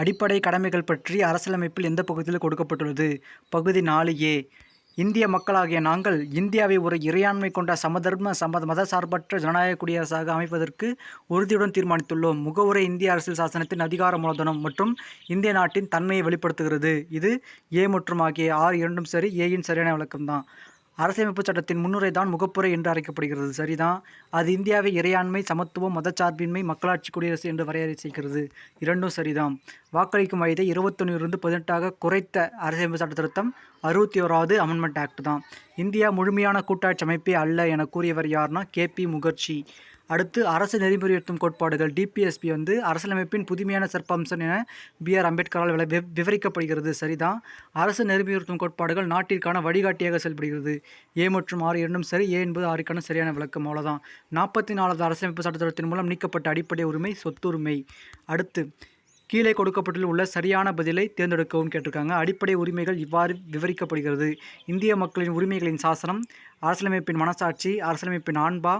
அடிப்படை கடமைகள் பற்றி அரசியலமைப்பில் எந்த பகுதியில் கொடுக்கப்பட்டுள்ளது? பகுதி நாலு ஏ இந்திய மக்களாகிய நாங்கள் இந்தியாவை ஒரு இறையாண்மை கொண்ட சமதர்ம சம மத சார்பற்ற ஜனநாயக குடியரசாக அமைப்பதற்கு உறுதியுடன் தீர்மானித்துள்ளோம். முகவுரை இந்திய அரசியல் சாசனத்தின் அதிகார மூலதனம் மற்றும் இந்திய நாட்டின் தன்மையை வெளிப்படுத்துகிறது. இது ஏ மற்றும் ஆகிய ஆறு இரண்டும் சரி ஏயின் சரியான விளக்கம்தான். அரசியலமைப்பு சட்டத்தின் முன்னுரை தான் முகப்புரை என்று அழைக்கப்படுகிறது. சரிதான். அது இந்தியாவை இறையாண்மை சமத்துவம் மதச்சார்பின்மை மக்களாட்சி குடியரசு என்று வரையறை செய்கிறது. இரண்டும் சரிதான். வாக்களிக்கும் வயதை இருபத்தொன்னிலிருந்து பதினெட்டாக குறைத்த அரசியலமைப்பு சட்ட திருத்தம் அறுபத்தி ஓராவது அமெண்ட்மெண்ட் ஆக்ட் தான். இந்தியா முழுமையான கூட்டாட்சி அமைப்பே அல்ல என கூறியவர் யார்னா கேபி முகர்ஜி. அடுத்து அரசு நெறிமுறைப்படுத்தும் கோட்பாடுகள். டிபிஎஸ்பி வந்து அரசியலமைப்பின் புதுமையான சிறப்பம்சம் என பி ஆர் அம்பேத்கரால் விவ- விவரிக்கப்படுகிறது. சரிதான். அரசு நெறிமுறையுறுத்தும் கோட்பாடுகள் நாட்டிற்கான வழிகாட்டியாக செயல்படுகிறது. ஏ மற்றும் ஆறு இரண்டும் சரி ஏ என்பது ஆறுக்கான சரியான விளக்கம். அவ்வளோதான் நாற்பத்தி நாலாவது அரசியலமைப்பு சட்டத்திட்டத்தின் மூலம் நீக்கப்பட்ட அடிப்படை உரிமை சொத்துரிமை. அடுத்து கீழே கொடுக்கப்பட்டுள்ள உள்ள சரியான பதிலை தேர்ந்தெடுக்கவும் கேட்டிருக்காங்க. அடிப்படை உரிமைகள் இவ்வாறு விவரிக்கப்படுகிறது. இந்திய மக்களின் உரிமைகளின் சாசனம் அரசியலமைப்பின் மனசாட்சி அரசியலமைப்பின் ஆண்பா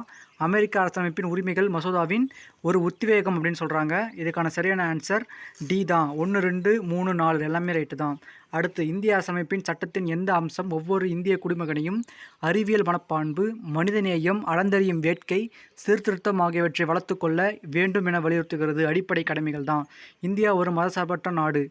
அமெரிக்க அரசியலமைப்பின் உரிமைகள் மசோதாவின் ஒரு உத்திவேகம் அப்படின்னு சொல்கிறாங்க இதுக்கான சரியான ஆன்சர் டி தான். ஒன்று ரெண்டு மூணு நாலு எல்லாமே ரைட்டு தான். அடுத்து இந்திய அரசமைப்பின் சட்டத்தின் எந்த அம்சம்? ஒவ்வொரு இந்திய குடிமகனையும் அறிவியல் மனப்பான்பு மனிதநேயம் அளந்தறியும் வேட்கை சீர்திருத்தம் ஆகியவற்றை வளர்த்துக்கொள்ள வேண்டும் என வலியுறுத்துகிறது அடிப்படை கடமைகள் தான். இந்தியா ஒரு மதசார்பற்ற நாடு.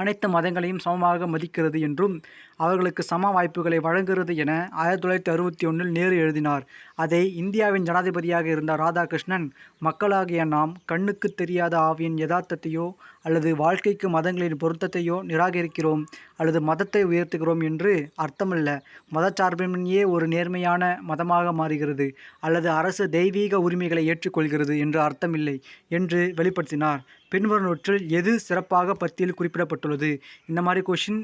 அனைத்து மதங்களையும் சமமாக மதிக்கிறது என்றும் அவர்களுக்கு சம வாய்ப்புகளை வழங்குகிறது என ஆயிரத்தி தொள்ளாயிரத்தி அறுபத்தி ஒன்றில் நேரு எழுதினார். அதை இந்தியாவின் ஜனாதிபதியாக இருந்த ராதாகிருஷ்ணன் மக்களாகிய நாம் கண்ணுக்கு தெரியாத ஆவியின் யதார்த்தத்தையோ அல்லது வாழ்க்கைக்கு மதங்களின் பொருத்தத்தையோ நிராகரிக்கிறோம் அல்லது மதத்தை உயர்த்துகிறோம் என்று அர்த்தமல்ல. மதச்சார்பின்மையே ஒரு நேர்மையான மதமாக மாறுகிறது அல்லது அரசு தெய்வீக உரிமைகளை ஏற்றுக்கொள்கிறது என்று அர்த்தமில்லை என்று வெளிப்படுத்தினார். பின்வரும் எது சிறப்பாக பத்தியில் குறிப்பிடப்பட்டுள்ளது? இந்த மாதிரி கொஷின்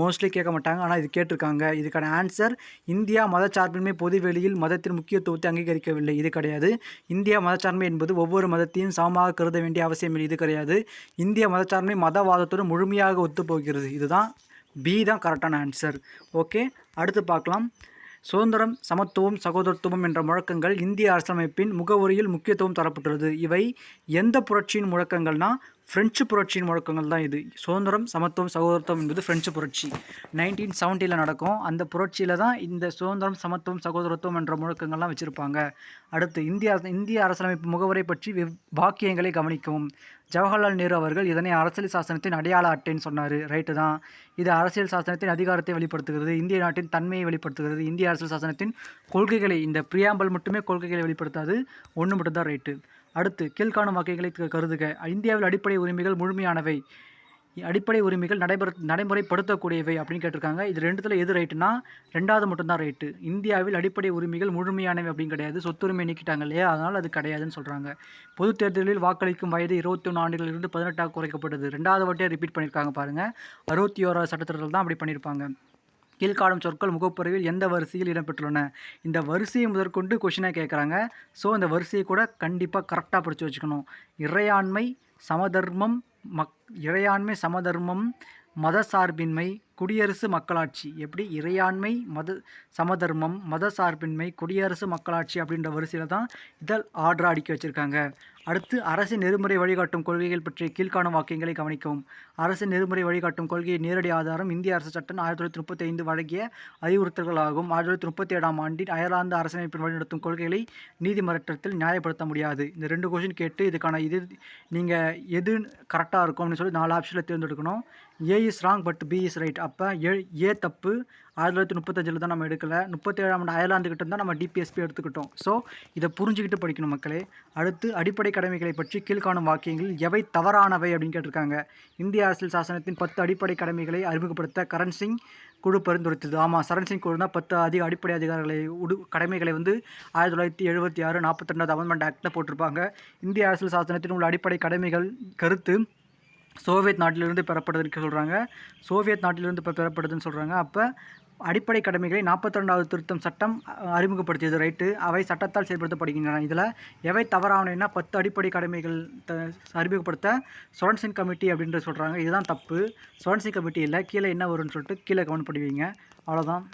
மோஸ்ட்லி கேட்க மாட்டாங்க. ஆனால் இது கேட்டிருக்காங்க. இதுக்கான ஆன்சர் இந்தியா மதச்சார்பின்மை பொதுவெளியில் மதத்தின் முக்கியத்துவத்தை அங்கீகரிக்கவில்லை. இது கிடையாது. இந்தியா மதச்சார்மை என்பது ஒவ்வொரு மதத்தையும் சமமாக கருத வேண்டிய அவசியமில்லை இது கிடையாது. இந்திய மதச்சார்மை மதவாதத்துடன் முழுமையாக ஒத்துப்போகிறது. இதுதான் பி தான் கரெக்டான ஆன்சர் ஓகே அடுத்து பார்க்கலாம். சுதந்திரம் சமத்துவம் சகோதரத்துவம் என்ற முழக்கங்கள் இந்திய அரசமைப்பின் முகவுரையில் முக்கியத்துவம் தரப்பட்டுள்ளது. இவை எந்த புரட்சியின் முழக்கங்கள்னா பிரெஞ்சு புரட்சியின் முழக்கங்கள் தான் இது. சுதந்திரம் சமத்துவம் சகோதரத்துவம் என்பது பிரெஞ்சு புரட்சி. நைன்டீன் செவன்ட்டியில் நடக்கும். அந்த புரட்சியில் தான் இந்த சுதந்திரம் சமத்துவம் சகோதரத்துவம் என்ற முழக்கங்கள்லாம் வச்சுருப்பாங்க. அடுத்து இந்திய இந்திய அரசியலமைப்பு முகவரை பற்றி வாக்கியங்களை கவனிக்கவும். ஜவஹர்லால் நேரு அவர்கள் இதனை அரசியல் சாசனத்தின் அடையாள அட்டைன்னு சொன்னார். ரைட்டு தான். இது அரசியல் சாசனத்தின் அதிகாரத்தை வெளிப்படுத்துகிறது. இந்திய நாட்டின் தன்மையை வெளிப்படுத்துகிறது. இந்திய அரசியல் சாசனத்தின் கொள்கைகளை இந்த பிரியாம்பல் மட்டுமே கொள்கைகளை வெளிப்படுத்தாது. ஒன்று மட்டும்தான் ரைட்டு அடுத்து கீழ்காணும் வகைகளை க- கருதுக. இந்தியாவில் அடிப்படை உரிமைகள் முழுமையானவை. அடிப்படை உரிமைகள் நடைபெற நடைமுறைப்படுத்தக்கூடியவை அப்படின்னு கேட்டிருக்காங்க. இது ரெண்டுத்தில் எது ரைட்டுனா ரெண்டாவது மட்டும்தான் ரைட்டு இந்தியாவில் அடிப்படை உரிமைகள் முழுமையானவை அப்படின்னு கிடையாது. சொத்துரிமை நீக்கிட்டாங்க இல்லையா? அதனால் அது கிடையாதுன்னு சொல்கிறாங்க பொது தேர்தலில் வாக்களிக்கும் வயது இருபத்தி ஒன்று ஆண்டுகளிலிருந்து பதினெட்டாக குறைக்கப்பட்டது. ரெண்டாவது வாட்டியாக ரிப்பீட் பண்ணியிருக்காங்க பாருங்கள் அறுபத்தி ஓராவது சட்டத்திட்டத்தில் தான் அப்படி பண்ணியிருப்பாங்க. கீழ்காணும் சொற்கள் முகப்புறவில் எந்த வரிசையில் இடம்பெற்றுள்ளன? இந்த வரிசையை முதற்கொண்டு கொஷினாக கேட்குறாங்க. ஸோ இந்த வரிசையை கூட கண்டிப்பாக கரெக்டாக படித்து வச்சுக்கணும். இறையாண்மை சமதர்மம் மக் இறையாண்மை சமதர்மம் மத சார்பின்மை குடியரசு மக்களாட்சி. எப்படி? இறையாண்மை மத சமதர்மம் மத சார்பின்மை குடியரசு மக்களாட்சி அப்படின்ற வரிசையில் தான் இதழ் ஆர்டர் அடிக்க வச்சுருக்காங்க. அடுத்து அரசு நெறிமுறை வழிகாட்டும் கொள்கைகள் பற்றிய கீழ்காணும் வாக்கியங்களை கவனிக்கவும். அரசு நெறிமுறை வழிகாட்டும் கொள்கையை நேரடி ஆதாரம் இந்திய அரசு சட்டம் ஆயிரத்தி தொள்ளாயிரத்தி முப்பத்தி ஐந்து வழங்கிய அறிவுறுத்தல்களாகும். ஆயிரத்தி தொள்ளாயிரத்தி முப்பத்தி ஏழாம் ஆண்டின் அயர்லாந்து அரசமைப்பின் வழிநடத்தும் கொள்கைகளை நீதிமன்றத்தில் நியாயப்படுத்த முடியாது. இந்த ரெண்டு கொஷின் கேட்டு இதுக்கான இது நீங்கள் எது கரெக்டாக இருக்கும்னு சொல்லி நாலு ஆப்ஷனில் தேர்ந்தெடுக்கணும். A is wrong but B is right அப்போ ஏ ஏ தப்பு. ஆயிரத்தி தொள்ளாயிரத்தி முப்பத்தஞ்சில் தான் நம்ம எடுக்கலை. முப்பத்தேழாம் ஆண்டு அயர்லாந்து கிட்ட தான் நம்ம டிபிஎஸ்பி எடுத்துக்கிட்டோம். ஸோ இதை புரிஞ்சுக்கிட்டு படிக்கணும் மக்களே. அடுத்து அடிப்படை கடமைகளை பற்றி கீழ்காணும் வாக்கியங்கள் எவை தவறானவை அப்படின்னு கேட்டிருக்காங்க. இந்திய அரசியல் சாசனத்தின் பத்து அடிப்படை கடமைகளை அறிமுகப்படுத்த கரண் சிங் குழு பரிந்துரைத்தது. ஆமாம் சரண் சிங் குழு தான் பத்து அதிக அடிப்படை அதிகாரங்களை உடு கடமைகளை வந்து ஆயிரத்தி தொள்ளாயிரத்தி எழுபத்தி ஆறு நாற்பத்தி ரெண்டாவது அமெண்ட்மெண்ட் ஆக்டில் போட்டிருப்பாங்க. இந்திய அரசியல் சாசனத்தின் உள்ள அடிப்படை கடமைகள் கருத்து சோவியத் நாட்டிலிருந்து பெறப்படுதுன்னு சொல்கிறாங்க சோவியத் நாட்டிலிருந்து இப்போ பெறப்படுதுன்னு சொல்கிறாங்க அப்போ அடிப்படை கடமைகளை நாற்பத்தி ரெண்டாவது திருத்தம் சட்டம் அறிமுகப்படுத்தியது ரைட்டு. அவை சட்டத்தால் செயல்படுத்தப்படுகின்றன. இதில் எவை தவறானேன்னா பத்து அடிப்படை கடமைகள் த அறிமுகப்படுத்த சொரன்சிங் கமிட்டி அப்படின்ற சொல்கிறாங்க இதுதான் தப்பு. சொரன்சிங் கமிட்டி இல்லை. கீழே என்ன வரும்னு சொல்லிட்டு கீழே கவனம் பண்ணுவீங்க அவ்வளோதான்